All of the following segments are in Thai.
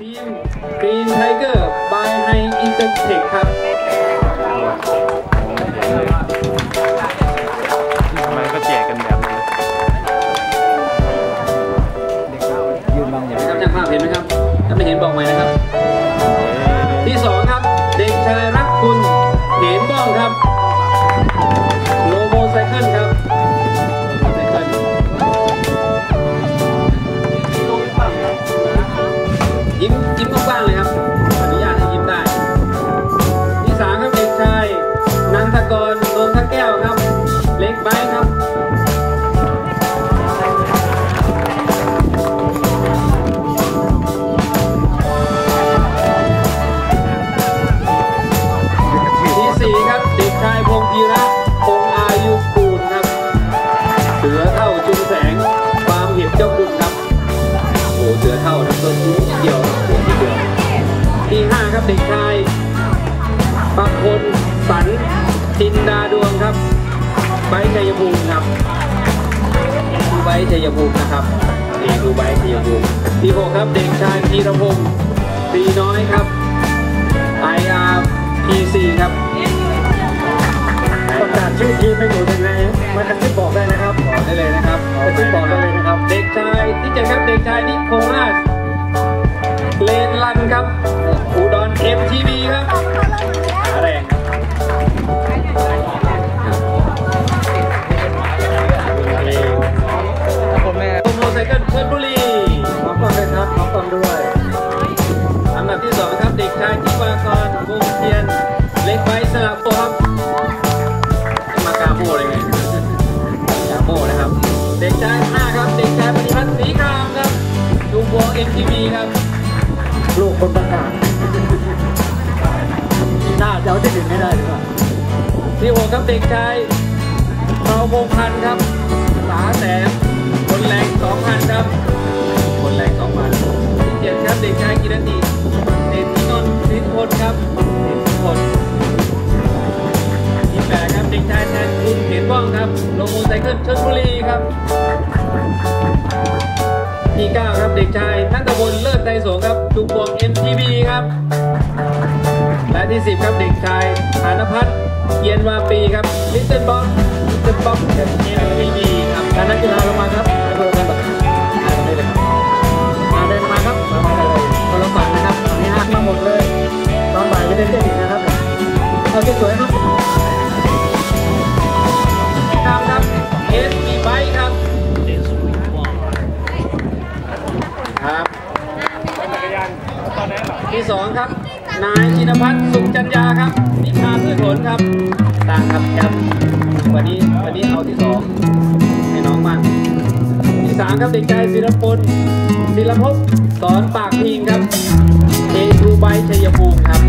ทีม Green Tiger by High Intertech ครับทำไมก็แจกกันแบบนี้ยืนบองเห็นไหมครับ ถ้าไม่เห็นบอกใหม่นะครับ ชัยภูมิครับดูไบร์ทชัยภูมินะครับนี่ดูไบร์ทชัยภูมิที่หกครับเด็กชายธีรพงศ์ตีน้อยครับ IRPC ครับประกาศชื่อทีมไม่อยู่ยังไงมากระซิบบอกได้นะครับบอกได้เลยนะครับกระซิบบอกได้เลยนะครับ เด็กชายที่เจ็ดครับเด็กชายนิโคลัสเลนลันครับอุดร MTV ครับแรงครับ ที่หกครับเด็กชายเผาพงพันครับสาแสนคนแรงสองพันครับ คนแรงสองพันที่เจ็ดครับเด็กชายกิรติเดชพินนท์สิทธพลครับเดชพิพลที่แปดครับเด็กชายแทนคุณเห็นว่องครับโลโมไซเคิลชลบุรีครับ ที่เก้าครับเด็กชายนัทพลเลิศไทยสงครับจุกบวง MTV ครับ และที่10ครับเด็กชาย วาปีครับลิตเติ้ลบ็อกลิตเติ้ลบ็อกเอ็มทีวีครับคณะกีฬาลงมาครับเพื่อกันแบบมาได้เลยครับมาเดินมาครับมาได้เลยคนละฝั่งนะครับฝั่งนี้ห้ามาหมดเลย ตอนบ่ายจะได้เล่นอีกนะครับเอาสวยๆครับครับครับเอสมีไบครับครับที่สองครับ นายชินพัฒน์สุขจัญญาครับนิพาพืชผลครับ ต่างครับครับวันนี้วันนี้เอาที่สองให้น้องมาที่สามครับเด็กชายศิรพลศิรภพสอนปากพิงครับเอทูใบชัยภูมิครับ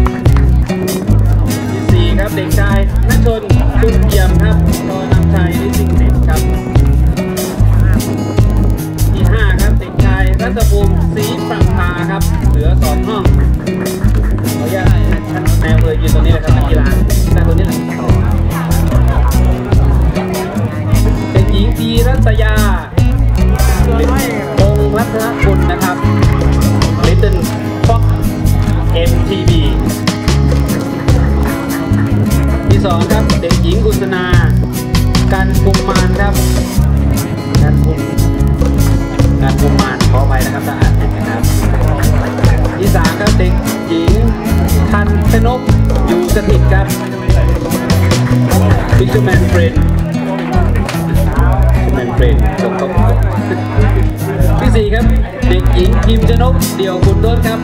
พิมพ์ชนกเดี่ยวคุณต้นครับ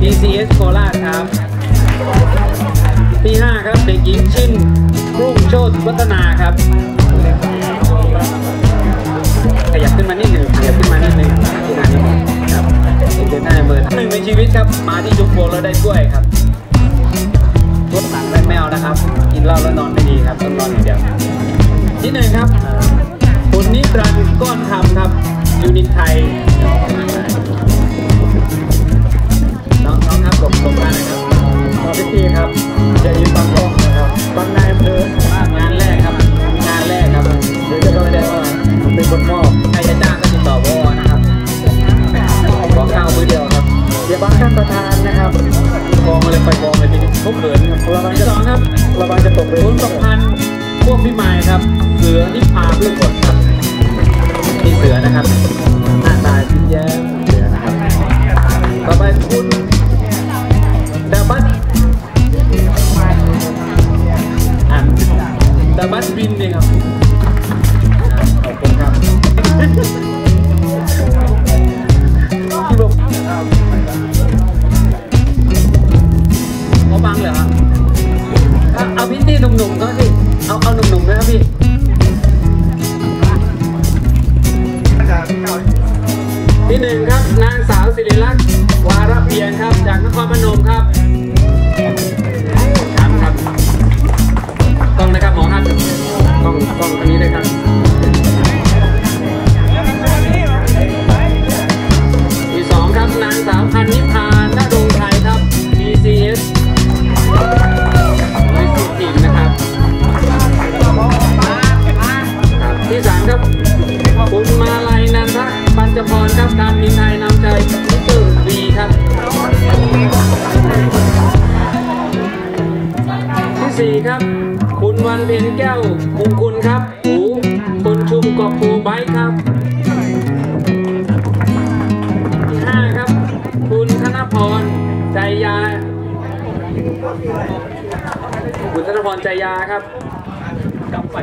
PCS โคราชครับ ที่ 5 ครับ เด็กหญิงชินรุ่งโชติวัฒนาครับ ขยับขึ้นมานิดหนึ่งขยับขึ้นมานิดหนึ่งขึ้นมานิดหนึ่งครับเดินหน้าเบอร์หนึ่งในชีวิตครับ มาที่จุกโบแล้วได้ถ้วยครับรถหนังและแมวนะครับ กินเหล้าแล้วนอนไม่ดีครับต้องนอนอย่างเดียวที่หนึ่งครับคุณนิรันดร์ก้อนคำครับยูนิตไทย ขอพิธีครับจะยินบางกล้องนะครับบางนายอำเภองานแรกครับ งานแรกครับเดี๋ยวจะต้องได้ว่าผมเป็นคนมอบใครจะจ้างก็ติดต่อวอ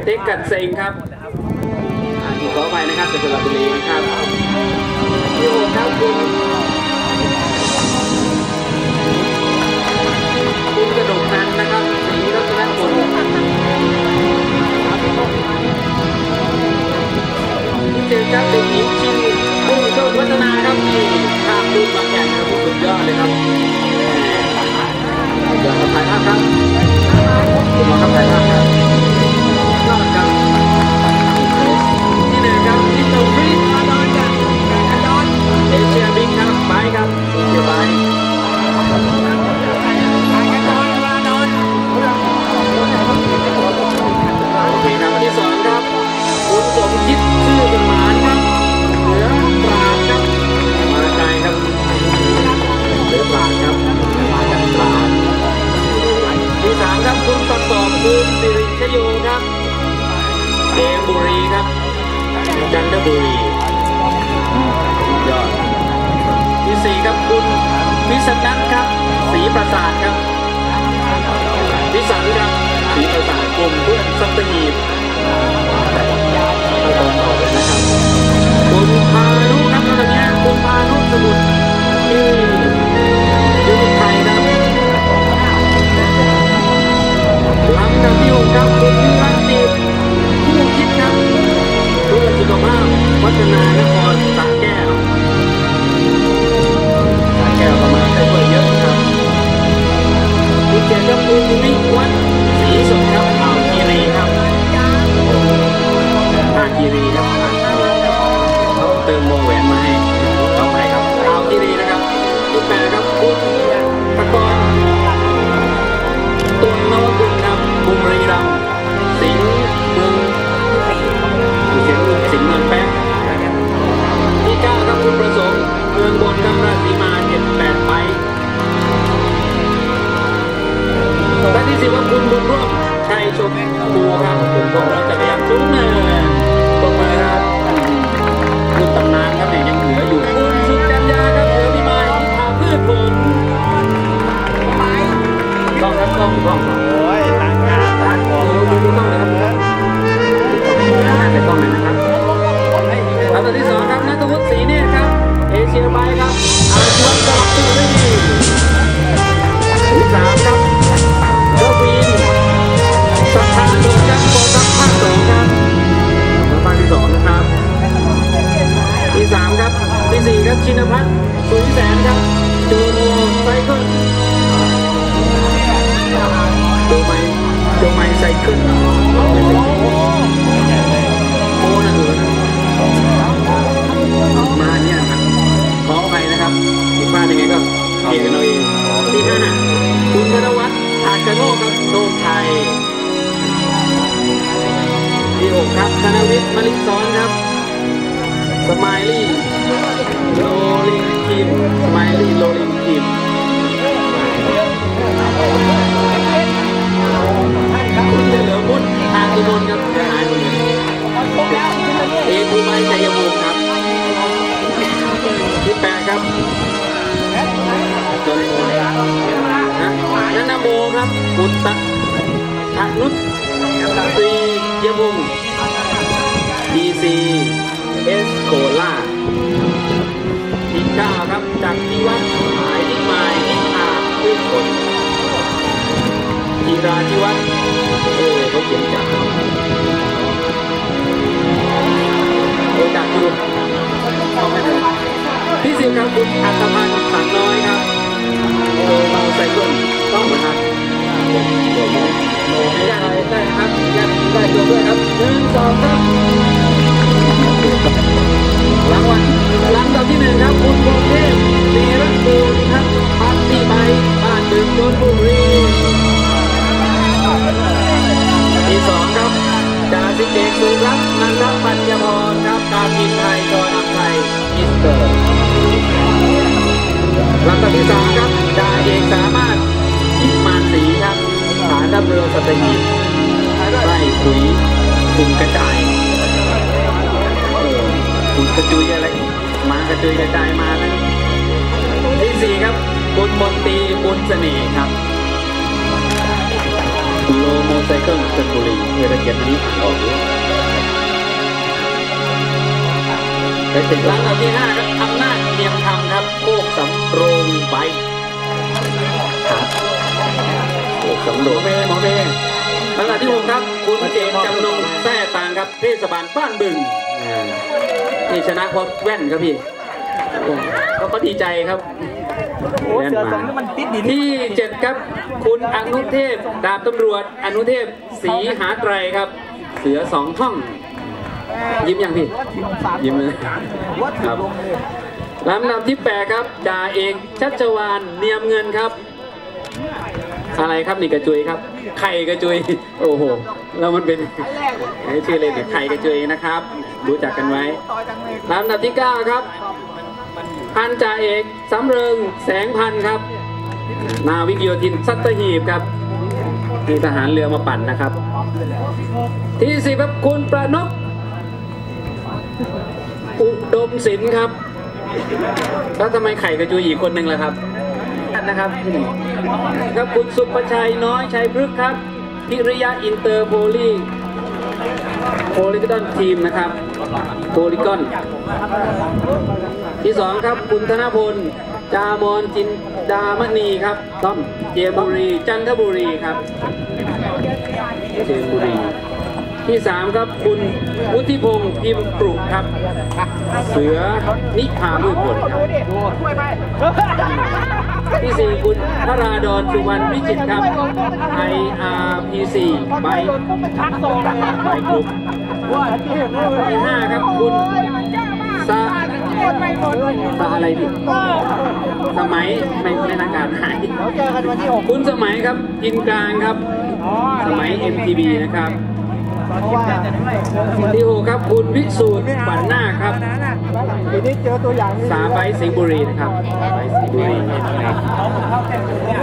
ต็กกัดเซงครับอ่าขออภัยนะครับจากสระบุรีนะครับที่หกครับคุณคุณกระดกนันนะครับศรีรัตนพลที่เจอครับเด็กหญิงชินพุ่งโชควัฒนาครับที่ข้ามรุ่นมาแข่งครับสุดยอดเลยครับเดี๋ยวเราถ่ายภาพครับคุณหมอครับถ่ายภาพครับ ครับไปครับเอเชียไปโอเคครับที่สองครับคุณสมคิดชื่อสมานครับเหลือปราดครับมาไกลครับเหลือปราดครับมาจากปราดที่สามครับคุณประกอบคุณสิริชโยครับเกมบุรีครับจันทบุรี พิษณัทครับศรีประสาทครับพิสันครับศรีประสาทกลุ่มเพื่อนสัตหีบเอาตอนออกเลยนะครับคุณพานุครับตอนนี้คุณพานุสมุทรที่ยูนิไทยครับลำดับที่หกครับคุณวิรัตติผู้คิดครับเพื่อสุขภาพวัฒนานครสร ติมวงแหวนมาให้ต่อไปครับอ่าวคีรีนะครับที่แปดครับคุณตะกอนตัวนวกุลครับบุมรีรัมสิงห์เมืองเสียงสิงห์เมืองแป๊ะที่เก้าครับคุณประสงค์เมืองบนครับราชสีมาเจ็ดแปดไปและที่สิบครับคุณบุญร่วมชัยชมภูครับคุณชมรถจักรยานสูงเนินตบมือครับ กล้องค มสมายลี่โลลิงคิมคุณเฉลิมพุทธทางตุนนท์ครับหายไปเลยเอภูมิชัยภูมิครับที่แปดครับจนโมนะนันนโมครับอุตตะอนุตตรียวงดีซีเอสโคล่า จ้าครับจากที่วัดหมายที่มายที่อาพืชผลทีราที่วัดเออเขาเขียนจากโอ้จากอยู่เอาไม่ได้พี่สิบครับคุณอัตพันธ์สังน้อยครับโดเมาไซเคิลต้องเหมือนครับตัวโมโมให้ได้ครับญาติได้ตัวด้วยครับหนึ่งสองครับรางวัล ลำดับที่หนึ่งครับคุณพงเทพลีรัตน์บูลครับพักที่ใบบ้านบึงนนบุรีที่สองครับจาสิบเอกสุรัตน์นันทปัญญพรครับการบินไทยจอยอัพไทยอิสเตอร์ลำดับที่สามครับจ่าเอกสามารถอิมมานศรีครับฐานทัพเรือสัตหีบไล่ขุยกลุ่มกระจายเออคุณกระจุยอะไร กระจุยกระจายมานะที่สี่ครับคุณมนตรีบุญเสน่ห์ครับโลโมไซเคิลชลบุรีเวลาเขียนอันนี้อ่านออกด้วยไปถึงร้านเราที่ห้าครับอำนาจเนียมธรรมครับโคกสำโรงไบค์ครับโคกสำโรงหมอเมย์หมอเมย์ลำดับที่หกครับ คุณเจมส์จำนงแท้ต่างครับเทศบาลบ้านบึงอ่านี่ชนะเพราะแว่นครับพี่โอ้ เขาก็ดีใจครับโอ้เสือสองนี่มันติดดินที่เจ็ดครับ คุณอนุเทพดาบตำรวจ อนุเทพศรีหาไตรครับ เสือสองท่อง ยิ้มยังพี่ ยิ้มเลยครับลำดับที่แปดครับจ่าเอกชัชวานเนียมเงินครับ อะไรครับนี่กระจุยครับ ไข่กระจุย โอ้โห แล้วมันเป็นชื่อเลยเนี่ยไข่กระจุยนะครับ รู้จักกันไว้ลำดับที่เก้าครับ พันจ่าเอกสำเริงแสงพันธุ์ครับ นาวิกโยธินสัตหีบครับมีทหารเรือมาปั่นนะครับ ที่สิบครับคุณประนกอุดมศิลป์ครับ แล้วทำไมไข่กระจุยอีกคนหนึ่งล่ะครับนะครับที่หนึ่งครับคุณสุประชัยน้อยชัยพฤกษ์ครับพิริยะอินเตอร์โพลี โพลิกอนทีมนะครับโพลิกอนที่สองครับคุณธนพลจามอนจินดามณีครับต้อมเจมบุรี จันทบุรีครับเจมบุรีที่สามครับคุณวุฒิพงศ์พิมปรุครับ เสือนิพามือผลครับ ที่สี่คุณพราดอนสุวรรณวิจิตรครับ IRPC ใบใบกลุ่มที่ห้าครับคุณซาซาอะไรดิสมัยไม่ไม่นักการหายคุณสมัยครับอินกลางครับ สมัย MTV นะครับที่หกครับคุณวิสูตรฝันหน้าครับ ทีนี้เจอตัวอย่างนี่สามใบสิงห์บุรีนะครับใบสิงห์บุรี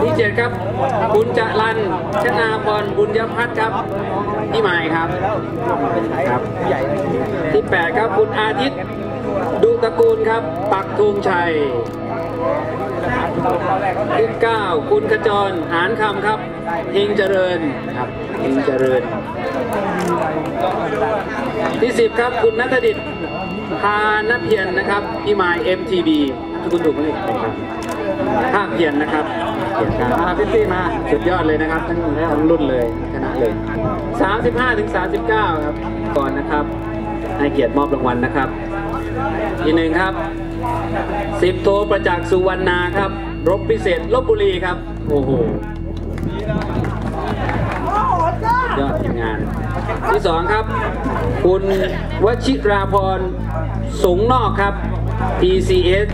ที่เจ็ดครับคุณจรันชนาพรบุญยพัฒน์ครับพี่หมายครับครับใหญ่ที่แปดครับคุณอาทิตย์ดุตระกูลครับ ปักธงชัยที่เก้าคุณขจรหานคำครับเฮงเจริญครับเฮงเจริญ ที่สิบครับคุณนัทดิษฐ์ พานเพียรนะครับพี่หมาย MTB ทุกคนถูกไหมครับภาคเพียรนะครับเพียรครับมาพี่ตี้มาสุดยอดเลยนะครับ ทั้งทั้งรุ่นเลยชนะเลย 35ถึง39 ครับ ก่อนนะครับ ให้เกียรติมอบรางวัลนะครับที่หนึ่งครับสิบโทประจักษ์สุวรรณาครับ รบพิเศษลบบุรีครับ โอ้โหยอดทีมงาน ที่สองครับ คุณวชิราพรสงนอกครับ TCS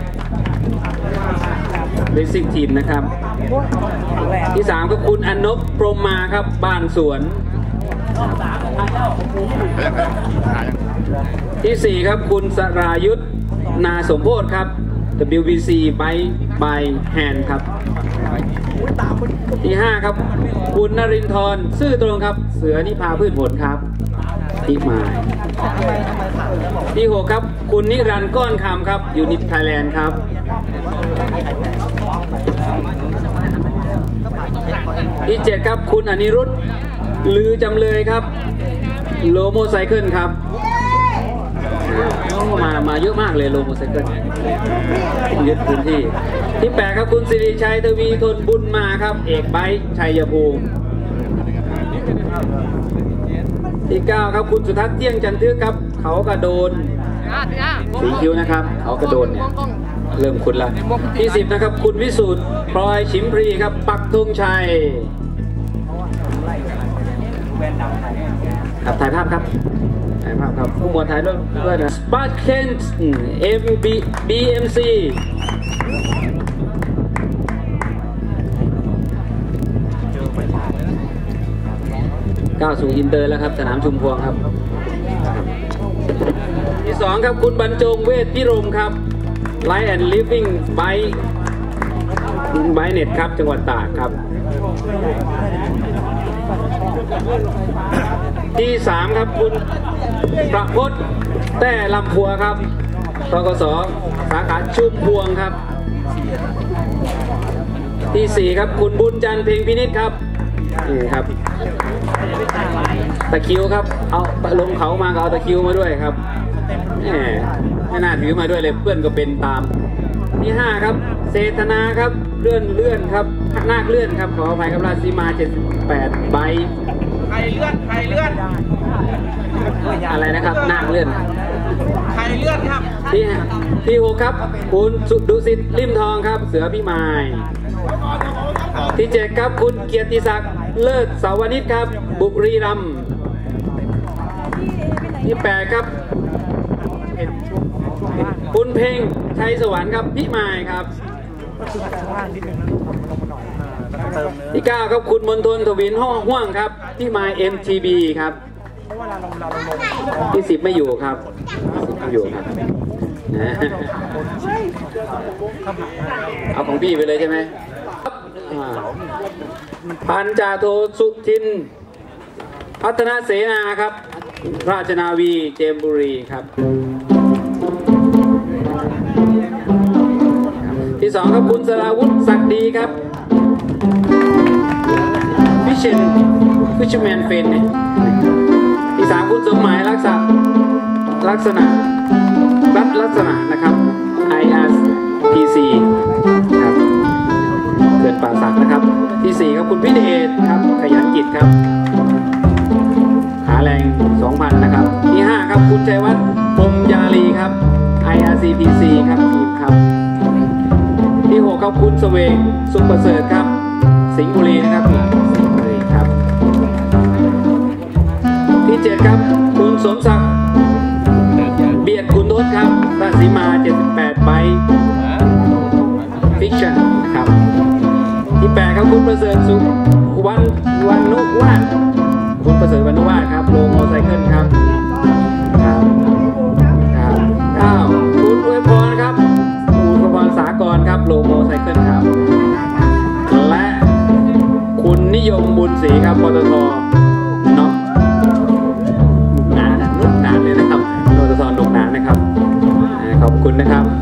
Racing Team นะครับ ที่สามก็คุณอนบพรมมาครับ บ้านสวน ที่สี่ครับคุณสรายุทธนาสมโพธครับ WBC by by hand ครับ ที่ห้าครับ คุณนรินทร์ซื่อตรงครับ เสือนิพาพืชผลครับที่หมาที่หกครับ คุณนิรันดร์ก้อนคำครับ ยูนิตไทยแลนด์ครับที่เจ็ดครับ คุณอนิรุตลือจำเลยครับ โลโมไซเคิลครับ มา มาเยอะมากเลยโลโมไซเคิล ยึดพื้นที่ ที่แปดครับคุณสิริชัยทวีทนบุญมาครับ เอกไบชัยภูมิที่เก้าครับคุณสุทัศน์เที่ยงจันทึกครับ เขากระโดนสีคิ้วนะครับ เขากระโดนเนี่ยเริ่มคุณละที่สิบนะครับ คุณวิสุทธ์พลอยชิมพรีครับ ปักธงชัยครับถ่ายภาพครับ ถ่ายภาพครับผู้หมวดถ่ายด้วยด้วยนะสปาร์เคนเอ็มบีบีเอ็มซีก้าวสู่อินเตอร์แล้วครับ สนามชุมพวงครับ ที่สองครับคุณบรรจงเวทพิรมครับ Life and Living by by Net ครับ จังหวัดตากครับ ที่สามครับคุณ ประพจน์แต้ลำพัวครับทกสสาขาชุมพวงครับ ที่สี่ครับ คุณบุญจันทร์เพ็งพินิษครับนี่ครับตะคิวครับ เอาลงเขามาก็เอาตะคิวมาด้วยครับแหมไม่น่าถือมาด้วยเลยเพื่อนก็เป็นตาม ที่ห้าครับเศรษฐนาครับเลื่อนเลื่อนครับนาคเลื่อนครับขออภัยครับราศีมา 78 ใบใครเลื่อนใครเลื่อน อะไรนะครับนาคเลื่อนใครเลื่อนครับที่ที่หกครับ คุณสุดุสิตริมทองครับ เสือพี่มายที่เจ็ดครับคุณเกียรติศักดิ์เลิศสาวนิชครับ บุรีรัมย์ที่แปดครับ คุณเพ่งชัยสวรรค์ครับพี่มายครับที่เก้าครับคุณมนทนทวินห้องห่วงครับ พี่มาย MTB ครับที่สิบไม่อยู่ครับสิบไม่อยู่ครับนะเอาของพี่ไปเลยใช่ไหมพันจ่าโทสุทิน พัฒนาเสนาครับ ราชนาวีเจมบุรีครับที่สองครับคุณสราวุฒิศักดีครับฟิชเชนฟิชแมนเฟนเนี่ย สามคุณสมหมายรักษาลักษณะรัฐลักษณะนะครับ IRPC ครับเกิดป่าสักนะครับ ที่สี่ครับคุณพิเดชครับ ขยันกิจครับขาแรง 2,000 นะครับ ที่ 5 ครับ คุณชัยวัฒน์พรมยาลีครับ IRCPC ครับทีมครับ ที่ 6 ครับ คุณเสวง สุขประเสริฐครับ สิงห์บุรีนะครับ ที่7ครับ คุณสมศักดิ์เบียดคุณทศครับราชสีมา 78ใบฟิกชั่นครับ ที่8ครับคุณประเสริฐสุวันวันนุวาดคุณประเสริฐวันนุวาดครับโลโมไซเคิลครับครับครับเก้าคุณอวยพรครับคุณอวยพรสากรครับโลโมไซเคิลครับ และคุณนิยมบุญศรีครับปตท คุณนะครับ